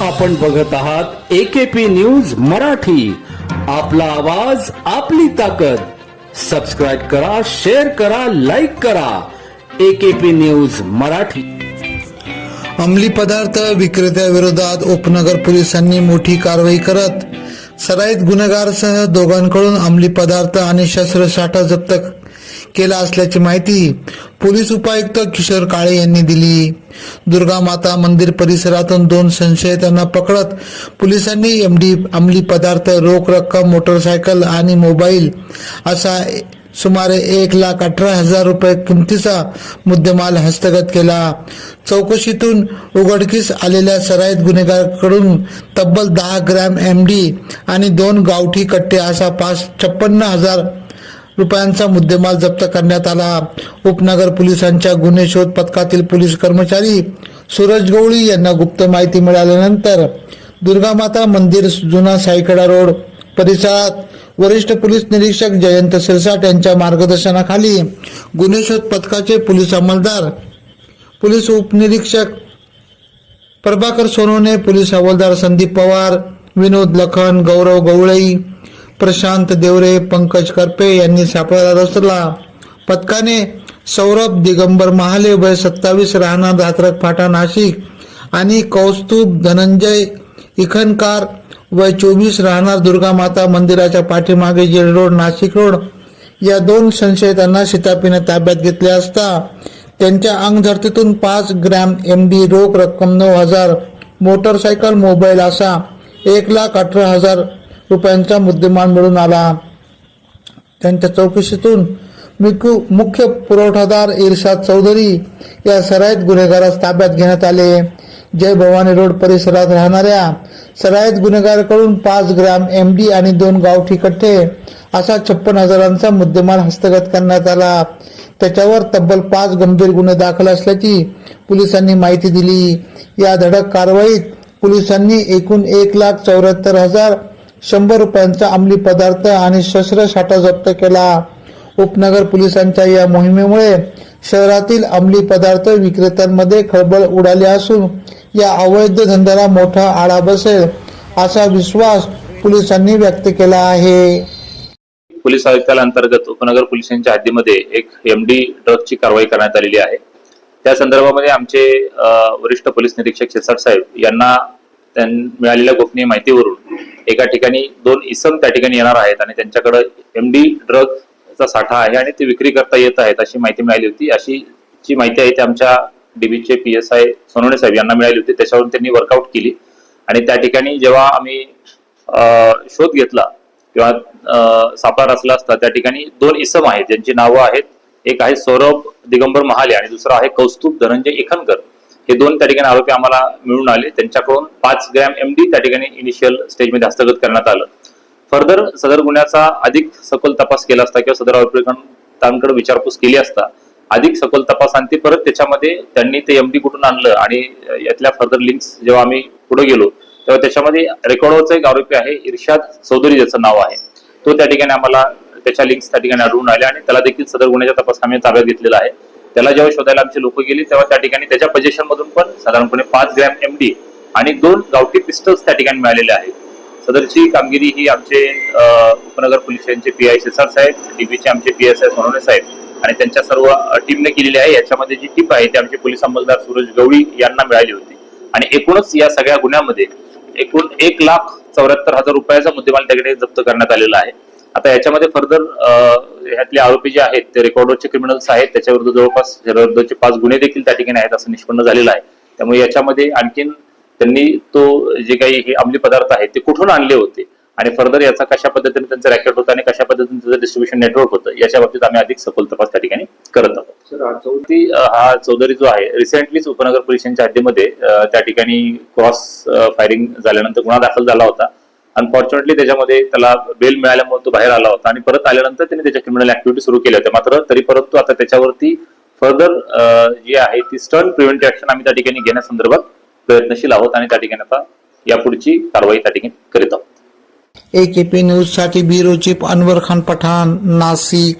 आपण बघत आहात एकेपी न्यूज मराठी. आपला आवाज आपली ताकद. सबस्क्राईब करा शेअर करा लाईक करा. AKP news Marathi. अंमली पदार्थ विक्रेत्याविरोधात उपनगर पोलिसांनी मोठी कारवाई करत सराईत गुन्हेगारसह दोघांकडून अंमली पदार्थ आणि शस्त्रसाठा जप्त केला असल्याची माहिती पोलीस उपायुक्त किशोर काळे यांनी दिली. दुर्गा माता मंदिर परिसरातून दोन संशयितांना पकडत पोलिसांनी एमडी अंमली पदार्थ रोख रक्कम मोटरसायकल आणि मोबाईल असा सुमारे एक लाख अठरा हजार रुपये किमतीचा मुद्देमाल हस्तगत केला. चौकशीतून उघडकीस आलेल्या सराईत गुन्हेगाराकडून तब्बल दहा ग्रॅम एम डी आणि दोन गावठी कट्टे असा पाच छप्पन्न हजार रुपयांचा मुद्देमाल जप्त करण्यात आला. उपनगर पोलिसांच्या गुन्हे शोध पथकातील पोलीस कर्मचारी सूरज गवळी यांना गुप्त माहिती मिळाल्यानंतर दुर्गामाता मंदिर जुना सायकडा रोड परिसरात वरिष्ठ पोलीस निरीक्षक जयंत सिरसाट यांच्या मार्गदर्शनाखाली गुन्हे शोध पथकाचे पोलीस अंमलदार पोलीस उपनिरीक्षक प्रभाकर सोनवणे पोलीस हवालदार संदीप पवार विनोद लखन गौरव गवळई प्रशांत देवरे पंकज करपे यांनी सापळा रचला पथकाने सौरभ दिगंबर महाले वय सत्तावीस राहणार धात्रक फाटा नाशिक आणि कौस्तुभ धनंजय इखनकार वय चोवीस राहणार दुर्गा माता मंदिराच्या पाठीमागे जेल रोड नाशिक रोड या दोन संशयितांना शितापीने ताब्यात घेतले असता त्यांच्या अंगझडतीतून पाच ग्रॅम एम डी रोख रक्कम नऊ हजार मोटरसायकल मोबाईल असा एक लाख अठरा हजार रुपयांचा मुद्देमाल मिळून आला. त्यांच्या चौकशीतून मिकू मुख्य पुरवठादार इरशाद चौधरी या सराईत गुन्हेगारास ताब्यात घेण्यात आले. जय भवानी रोड परिसरात राहणाऱ्या सराईत गुन्हेगाराकडून पाच ग्रॅम एम डी आणि दोन गावठी कट्टे असा छप्पन हजारांचा मुद्देमाल हस्तगत करण्यात आला. त्याच्यावर तब्बल पाच गंभीर गुन्हे दाखल असल्याची पोलिसांनी माहिती दिली. या धडक कारवाईत पोलिसांनी एकूण एक लाख चौऱ्याहत्तर हजार शंभर रुपयांचा अंमली पदार्थ आणि शस्त्र साठा जप्त केला. उपनगर पोलिसांच्या या मोहिमेमुळे शहरातील अंमली पदार्थ विक्रेत्यांमध्ये खळबळ उडाली असून या अवैध धंद्याला मोठा आळा बसेल असा विश्वास पोलिसांनी व्यक्त केला आहे. पोलीस आयुक्तालयाअंतर्गत उपनगर पोलिसांच्या हद्दीमध्ये एक एमडी ड्रगची कारवाई करण्यात आलेली आहे. त्या संदर्भामध्ये आमचे वरिष्ठ पोलीस निरीक्षक शिरसाट साहेब यांना मिळालेल्या गोपनीय माहितीवरून एका ठिकाणी दोन इसम त्या ठिकाणी येणार आहेत आणि त्यांच्याकडे एमडी ड्रगचा साठा आहे आणि ते विक्री करता येत आहेत अशी माहिती मिळाली होती. अशी जी माहिती आहे ती आमच्या डीबीचे पी एस आय सोनवणे साहेब यांना मिळाली होती. त्याच्यावरून त्यांनी वर्कआउट केली. आणि त्या ठिकाणी जेव्हा आम्ही शोध घेतला किंवा सापळा रचला असता त्या ठिकाणी दोन इसम आहेत. ज्यांची नावं आहेत. एक आहे सौरभ दिगंबर महाले आणि दुसरा आहे कौस्तुभ धनंजय इखनकर हे दोन त्या ठिकाणी आरोपी आम्हाला मिळून आले. त्यांच्याकडून पाच ग्रॅम एम डी त्या ठिकाणी इनिशियल स्टेजमध्ये हस्तगत करण्यात आलं. फर्दर सदर गुन्ह्याचा अधिक सखोल तपास केला असता किंवा सदर आरोपीकडे विचारपूस केली असता अधिक सखोल आणते परत त्याच्यामध्ये त्यांनी ते एमडी कुठून आणलं आणि यातल्या फर्दर लिंक्स जेव्हा आम्ही पुढे गेलो तेव्हा त्याच्यामध्ये रेकॉर्डवरचा एक आरोपी आहे इर्शाद चौधरी ज्याचं नाव आहे. तो त्या ठिकाणी आम्हाला त्याच्या लिंक्स त्या ठिकाणी आढळून आल्या आणि त्याला देखील सदर गुन्ह्याच्या तपास आम्ही ताब्यात घेतलेला आहे. त्याला जेव्हा शोधायला आमचे लोक गेले तेव्हा त्या ठिकाणी त्याच्या पोझिशन मधून पण साधारणपणे पाच ग्रॅम एमडी आणि दोन गावठी पिस्टल्स त्या ठिकाणी मिळालेले आहेत. सदरची कामगिरी ही आमचे उपनगर पोलिसांचे पी आय शिरसाट साहेब डीबीचे आमचे पी एस आय सोनवणे साहेब आणि त्यांच्या सर्व टीमने केलेली आहे. याच्यामध्ये जी टीप आहे ती आमचे पोलीस अंमलदार सूरज गवळी यांना मिळाली होती. आणि एकूणच या सगळ्या गुन्ह्यामध्ये एकूण एक लाख चौऱ्याहत्तर हजार रुपयाचा मुद्देमाल त्याकडे जप्त करण्यात आलेला आहे. आता याच्यामध्ये फर्दर ह्यातले आरोपी जे आहेत ते रेकॉर्डवरचे क्रिमिनल्स आहेत. त्याच्याविरुद्ध जवळपास विरुद्धचे पाच गुन्हे देखील त्या ठिकाणी आहेत असं निष्पन्न झालेलं आहे. त्यामुळे याच्यामध्ये आणखीन त्यांनी तो जे काही हे अंमली पदार्थ आहेत ते कुठून आणले होते? आणि फर्दर याचा कशा पद्धतीने त्यांचं रॅकेट होतं आणि कशा पद्धतीने त्याचं डिस्ट्रीब्युशन नेटवर्क होतं? याच्या बाबतीत आम्ही अधिक सखोल तपास त्या ठिकाणी करत आहोत. चौथी हा चौधरी जो आहे रिसेंटलीच उपनगर पोलिसांच्या हद्दीमध्ये त्या ठिकाणी क्रॉस फायरिंग झाल्यानंतर गुन्हा दाखल झाला होता. अनफॉर्च्युनेटली त्याच्यामध्ये त्याला बेल मिळाल्यामुळे तो बाहेर आला होता आणि परत आल्यानंतर त्याने त्याच्या क्रिमिनल ऍक्टिव्हिटी सुरू केल्या होत्या मात्र तरी परत तो आता त्याच्यावरती फर्दर जी आहे ती स्टर्न प्रिव्हेंटिव्ह ऍक्शन आम्ही त्या ठिकाणी घेण्यासंदर्भात प्रयत्नशील आहोत आणि त्या ठिकाणी आता यापुढची कारवाई त्या ठिकाणी करीत आहोत. एकेपी न्यूजसाठी ब्युरो चीफ अनवर खान पठाण नाशिक